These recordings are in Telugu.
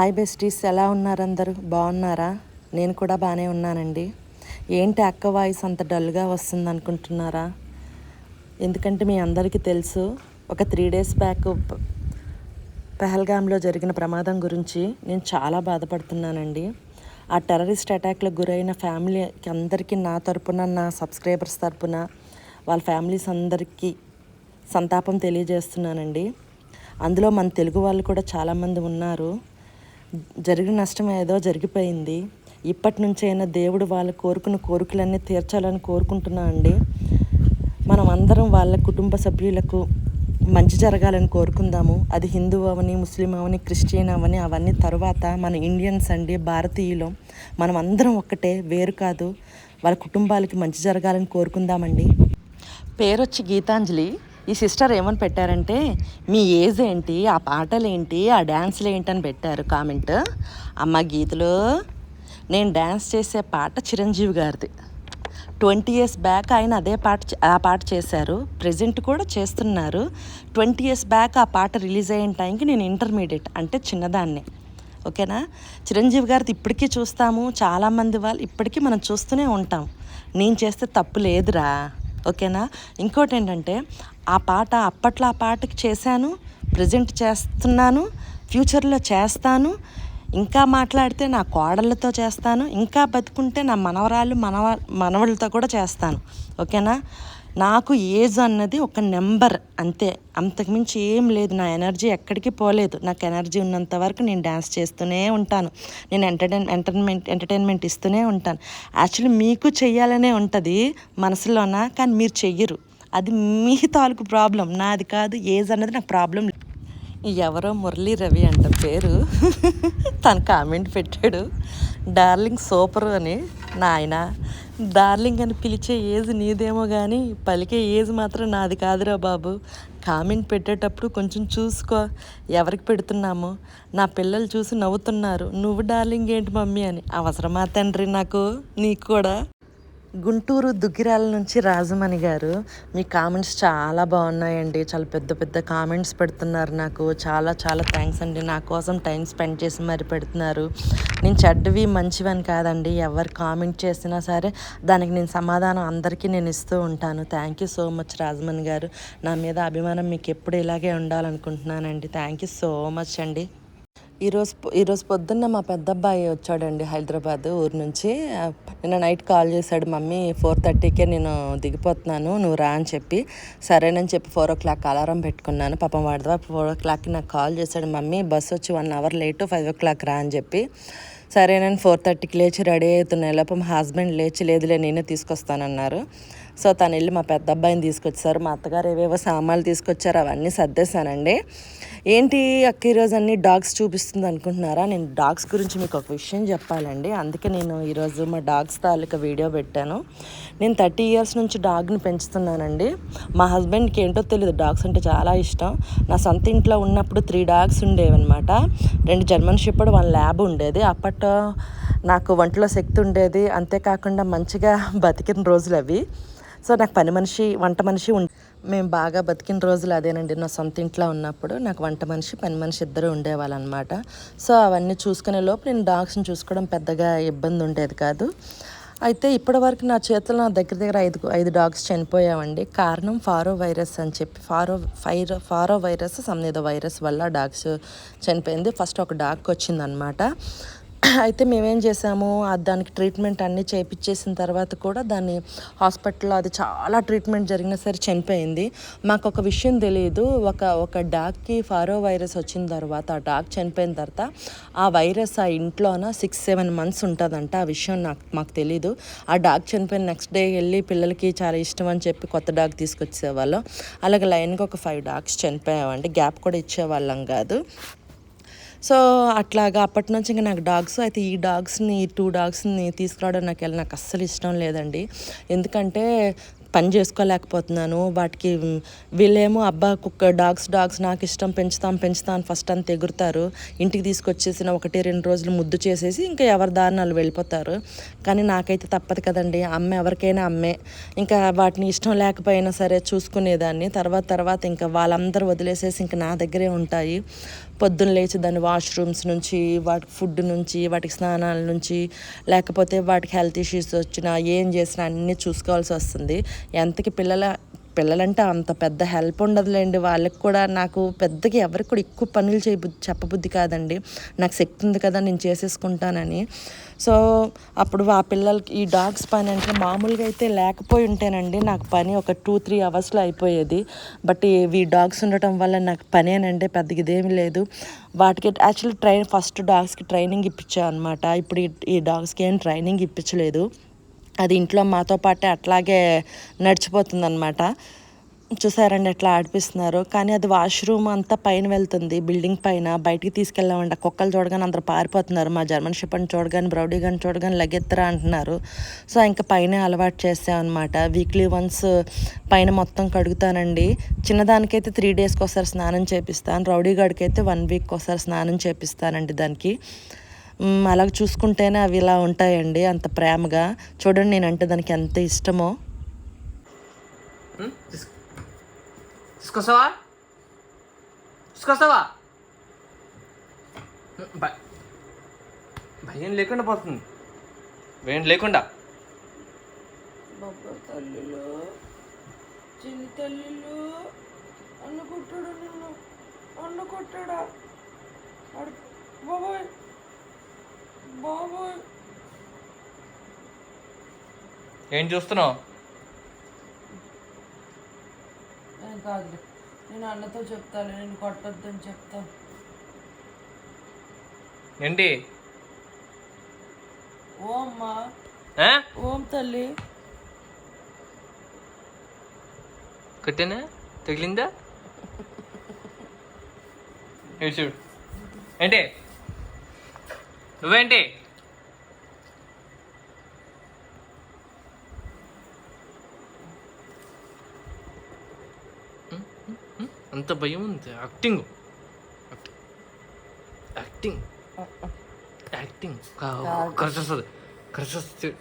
హాయ్ బెస్టీస్ ఎలా ఉన్నారు అందరూ? బాగున్నారా? నేను కూడా బాగానే ఉన్నానండి. ఏంటి అక్క వాయిస్ అంత డల్గా వస్తుంది అనుకుంటున్నారా ఎందుకంటే మీ అందరికీ తెలుసు ఒక త్రీ డేస్ బ్యాక్ పెహల్గామ్లో జరిగిన ప్రమాదం గురించి నేను చాలా బాధపడుతున్నానండి. ఆ టెర్రరిస్ట్ అటాక్లకు గురైన ఫ్యామిలీకి అందరికీ నా తరపున నా సబ్స్క్రైబర్స్ తరపున వాళ్ళ ఫ్యామిలీస్ అందరికీ సంతాపం తెలియజేస్తున్నానండి. అందులో మన తెలుగు వాళ్ళు కూడా చాలామంది ఉన్నారు. జరిగిన నష్టం ఏదో జరిగిపోయింది. ఇప్పటి నుంచైనా దేవుడు వాళ్ళ కోరుకున్న కోరికలన్నీ తీర్చాలని కోరుకుంటున్నా అండి. మనం అందరం వాళ్ళ కుటుంబ సభ్యులకు మంచి జరగాలని కోరుకుందాము. అది హిందూ అవని ముస్లిం అవని క్రిస్టియన్ అవని అవన్నీ తర్వాత మన ఇండియన్స్ అండి భారతీయులు మనం అందరం ఒక్కటే వేరు కాదు. వాళ్ళ కుటుంబాలకి మంచి జరగాలని కోరుకుందామండి. పేరొచ్చి గీతాంజలి. ఈ సిస్టర్ ఏమని పెట్టారంటే మీ ఏజ్ ఏంటి? ఆ పాటలు ఏంటి ఆ డ్యాన్స్లు ఏంటి అని పెట్టారు కామెంట్. అమ్మ గీతలు నేను డ్యాన్స్ చేసే పాట చిరంజీవి గారిది. ట్వంటీ ఇయర్స్ బ్యాక్ ఆయన అదే పాట ఆ పాట చేశారు. ప్రజెంట్ కూడా చేస్తున్నారు. ట్వంటీ ఇయర్స్ బ్యాక్ ఆ పాట రిలీజ్ అయిన టైంకి నేను ఇంటర్మీడియట్ అంటే చిన్నదాన్నే. ఓకేనా? చిరంజీవి గారిది ఇప్పటికీ చూస్తాము. చాలామంది వాళ్ళు ఇప్పటికీ మనం చూస్తూనే ఉంటాం. నేను చేస్తే తప్పు లేదురా. ఓకేనా? ఇంకోటి ఏంటంటే ఆ పాట అప్పట్లో ఆ పాటకి చేశాను ప్రజెంట్ చేస్తున్నాను ఫ్యూచర్లో చేస్తాను. ఇంకా మాట్లాడితే నా కోడళ్ళతో చేస్తాను ఇంకా బతుకుంటే నా మనవరాలు మనవ మనవళ్ళతో కూడా చేస్తాను. ఓకేనా? నాకు ఏజ్ అన్నది ఒక నెంబర్ అంతే. అంతకుమించి ఏం లేదు. నా ఎనర్జీ ఎక్కడికి పోలేదు. నాకు ఎనర్జీ ఉన్నంత వరకు నేను డ్యాన్స్ చేస్తూనే ఉంటాను. నేను ఎంటర్టైన్ ఎంటర్టైన్మెంట్ ఎంటర్టైన్మెంట్ ఇస్తూనే ఉంటాను. యాక్చువల్లీ మీకు చెయ్యాలనే ఉంటుంది మనసులోన? కానీ మీరు చెయ్యరు. అది మీ తాలూకు ప్రాబ్లం. నాది కాదు ఏజ్ అన్నది నాకు ప్రాబ్లం ఎవరో మురళీ రవి అంట పేరు. తను కామెంట్ పెట్టాడు. డార్లింగ్ సూపర్ అని. నాయన డార్లింగ్ అని పిలిచే ఏజ్ నీదేమో కానీ పలికే ఏజ్ మాత్రం నాది కాదురా బాబు. కామెంట్ పెట్టేటప్పుడు కొంచెం చూసుకో. ఎవరికి పెడుతున్నాము? నా పిల్లలు చూసి నవ్వుతున్నారు. నువ్వు డార్లింగ్ ఏంటి మమ్మీ అని. అవసరమా తండ్రి నాకు? నీకు కూడా? గుంటూరు దుగ్గిరాల నుంచి రాజమణి గారు మీ కామెంట్స్ చాలా బాగున్నాయండి. చాలా పెద్ద పెద్ద కామెంట్స్ పెడుతున్నారు నాకు. చాలా చాలా థ్యాంక్స్ అండి. నా కోసం టైం స్పెండ్ చేసి మరి పెడుతున్నారు. నేను చెడ్డవి మంచివి అని కాదండి. ఎవరు కామెంట్ చేసినా సరే దానికి నేను సమాధానం అందరికీ నేను ఇస్తూ ఉంటాను. Thank you so much Rajamani garu. నా మీద అభిమానం మీకు ఎప్పుడు ఇలాగే ఉండాలనుకుంటున్నానండి. థ్యాంక్ యూ సో మచ్ అండి. ఈరోజు ఈరోజు పొద్దున్న మా పెద్ద అబ్బాయి వచ్చాడండి హైదరాబాద్ ఊరు నుంచి. నిన్న నైట్ కాల్ చేశాడు మమ్మీ ఫోర్ థర్టీకే నేను దిగిపోతున్నాను నువ్వు రా అని చెప్పి. సరేనని చెప్పి ఫోర్ ఓ క్లాక్ అలారం పెట్టుకున్నాను పాపం వాడిదా ఫోర్ ఓ క్లాక్కి నాకు కాల్ చేశాడు మమ్మీ బస్ వచ్చి one hour late five o'clock రా అని చెప్పి. సరే నేను ఫోర్ థర్టీకి లేచి రెడీ అవుతున్నాయి లోపం మా హస్బెండ్ లేచి లేదులే నేనే తీసుకొస్తానన్నారు. సో తను వెళ్ళి మా పెద్ద అబ్బాయిని తీసుకొచ్చారు మా అత్తగారు ఏవేవో సామాన్లు తీసుకొచ్చారు అవన్నీ సర్దేశానండి. ఏంటి అక్క ఈరోజు అన్ని డాగ్స్ చూపిస్తుంది అనుకుంటున్నారా? నేను డాగ్స్ గురించి మీకు ఒక విషయం చెప్పాలండి. అందుకే నేను ఈరోజు మా డాగ్స్ తాలూకా వీడియో పెట్టాను. నేను థర్టీ ఇయర్స్ నుంచి డాగ్ని పెంచుతున్నానండి. మా హస్బెండ్కి ఏంటో తెలియదు డాగ్స్ అంటే చాలా ఇష్టం. నా సొంత ఇంట్లో ఉన్నప్పుడు త్రీ డాగ్స్ ఉండేవన్నమాట. రెండు జర్మన్ షిప్పడ్ వన్ ల్యాబ్ ఉండేది. అప్పట్లో నాకు వంటలో శక్తి ఉండేది. అంతేకాకుండా మంచిగా బతికిన రోజులు అవి. సో నాకు పని మనిషి వంట మనిషి ఉం మేము బాగా బతికిన రోజులు అదేనండి. నా సొంత ఇంట్లో ఉన్నప్పుడు నాకు వంట మనిషి పని మనిషి ఇద్దరు ఉండేవాళ్ళనమాట. సో అవన్నీ చూసుకునే లోపు నేను డాగ్స్ని చూసుకోవడం పెద్దగా ఇబ్బంది ఉండేది కాదు. అయితే ఇప్పటివరకు నా చేతిలో నా దగ్గర దగ్గర ఐదు ఐదు డాగ్స్ చనిపోయామండి కారణం ఫారో వైరస్ అని చెప్పి ఫారో ఫైరో ఫారో వైరస్ సమ్నేదో వైరస్ వల్ల డాగ్స్ చనిపోయింది. ఫస్ట్ ఒక డాగ్కి వచ్చిందనమాట. అయితే మేమేం చేసాము దానికి ట్రీట్మెంట్ అన్నీ చేయించేసిన తర్వాత కూడా దాన్ని హాస్పిటల్లో అది చాలా ట్రీట్మెంట్ జరిగినా సరే చనిపోయింది. మాకు ఒక విషయం తెలియదు ఒక ఒక డాగ్కి ఫారో వైరస్ వచ్చిన తర్వాత ఆ డాగ్ చనిపోయిన తర్వాత ఆ వైరస్ ఆ ఇంట్లోన సిక్స్ సెవెన్ మంత్స్ ఉంటుందంట ఆ విషయం నాకు మాకు తెలియదు ఆ డాగ్ చనిపోయిన నెక్స్ట్ డే వెళ్ళి పిల్లలకి చాలా ఇష్టం అని చెప్పి కొత్త డాగ్ తీసుకొచ్చేవాళ్ళం. అలాగే లైన్గా ఒక ఫైవ్ డాగ్స్ చనిపోయామంటే గ్యాప్ కూడా ఇచ్చేవాళ్ళం కాదు. సో అట్లాగా అప్పటి నుంచి ఇంకా నాకు డాగ్స్ అయితే ఈ డాగ్స్ని ఈ టూ డాగ్స్ని తీసుకురావడం నాకు నాకు అస్సలు ఇష్టం లేదండి. ఎందుకంటే పని చేసుకోలేకపోతున్నాను. వాటికి వీళ్ళేమో అబ్బా కుక్క డాగ్స్ డాగ్స్ నాకు ఇష్టం పెంచుతాం పెంచుతాం ఫస్ట్ అంత ఎగురుతారు ఇంటికి తీసుకొచ్చేసిన ఒకటి రెండు రోజులు ముద్దు చేసేసి ఇంకా ఎవరి దారినాలు వెళ్ళిపోతారు. కానీ నాకైతే తప్పదు కదండి. అమ్మ ఎవరికైనా అమ్మే. ఇంకా వాటిని ఇష్టం లేకపోయినా సరే చూసుకునేదాన్ని. తర్వాత తర్వాత ఇంకా వాళ్ళందరూ వదిలేసేసి ఇంకా నా దగ్గరే ఉంటాయి. పొద్దున్న లేచి దాని వాష్రూమ్స్ నుంచి వాటికి ఫుడ్ నుంచి వాటికి స్నానాల నుంచి లేకపోతే వాటికి హెల్త్ ఇష్యూస్ వచ్చినా ఏం చేసినా అన్నీ చూసుకోవాల్సి వస్తుంది. ఎంతకి పిల్లల పిల్లలంటే అంత పెద్ద హెల్ప్ ఉండదులేండి. వాళ్ళకి కూడా నాకు పెద్దగా ఎవరికి కూడా ఎక్కువ పనులు చేయబుద్ధి చెప్పబుద్ధి కాదండి. నాకు శక్తి ఉంది కదా నేను చేసేసుకుంటానని. సో అప్పుడు ఆ పిల్లలకి ఈ డాగ్స్ పని అంటే మామూలుగా అయితే లేకపోయి ఉంటేనండి నాకు పని ఒక టూ త్రీ అవర్స్లో అయిపోయేది. బట్ ఈ డాగ్స్ ఉండటం వల్ల నాకు పనేనండి పెద్దగా ఇదేమి లేదు. వాటికి యాక్చువల్లీ ట్రైన్ ఫస్ట్ డాగ్స్కి ట్రైనింగ్ ఇప్పించాను అనమాట ఇప్పుడు ఈ డాగ్స్కి ఏం ట్రైనింగ్ ఇప్పించలేదు. అది ఇంట్లో మాతో పాటే అట్లాగే నడిచిపోతుంది అనమాట చూసారండి ఎట్లా ఆడిపిస్తున్నారు. కానీ అది వాష్రూమ్ అంతా పైన వెళ్తుంది. బిల్డింగ్ పైన బయటికి తీసుకెళ్ళామండి. ఆ కుక్కలు చూడగానే అందరూ పారిపోతున్నారు. మా జర్మన్ షిప్ చూడగానే బ్రౌడీ గన్ చూడగానే లగెత్తరా అంటున్నారు. సో ఇంకా పైన అలవాటు చేసామన్నమాట. వీక్లీ వన్స్ పైన మొత్తం కడుగుతానండి. చిన్నదానికైతే త్రీ డేస్కి ఒకసారి స్నానం చేపిస్తాను. రౌడీ గడికి అయితే వన్ వీక్ ఒకసారి స్నానం చేపిస్తానండి దానికి. అలాగ చూసుకుంటేనే అవి ఇలా ఉంటాయండి అంత ప్రేమగా. చూడండి నేనంటే దానికి ఎంత ఇష్టమో. తీసుకొస్తావా? తీసుకొస్తావా? భ- భయం లేకుండా పోతుంది. భయం లేకుండా. తల్లిలో చిన్ని తల్లిలో అన్ను కొట్టాడు నిన్ను. అన్ను కొట్టాడా? బాబోయ్. బాబోయ్ ఏం చూస్తున్నావు? ఏం కాదులే. నేను అన్నతో చెప్తాను నేను కొట్టొద్దని చెప్తాను ఏంటి? ఓ అమ్మా ఆ? ఓం తల్లి. కొట్టేనా? తగిలిందా? ఏంటి? నువ్వేంటి? అంత భయం ఉంది. యాక్టింగ్. యాక్టింగ్. యాక్టింగ్. ఖర్చు వస్తుంది ఖర్చు వస్తుంది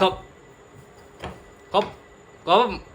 కప్. కప్. కప్.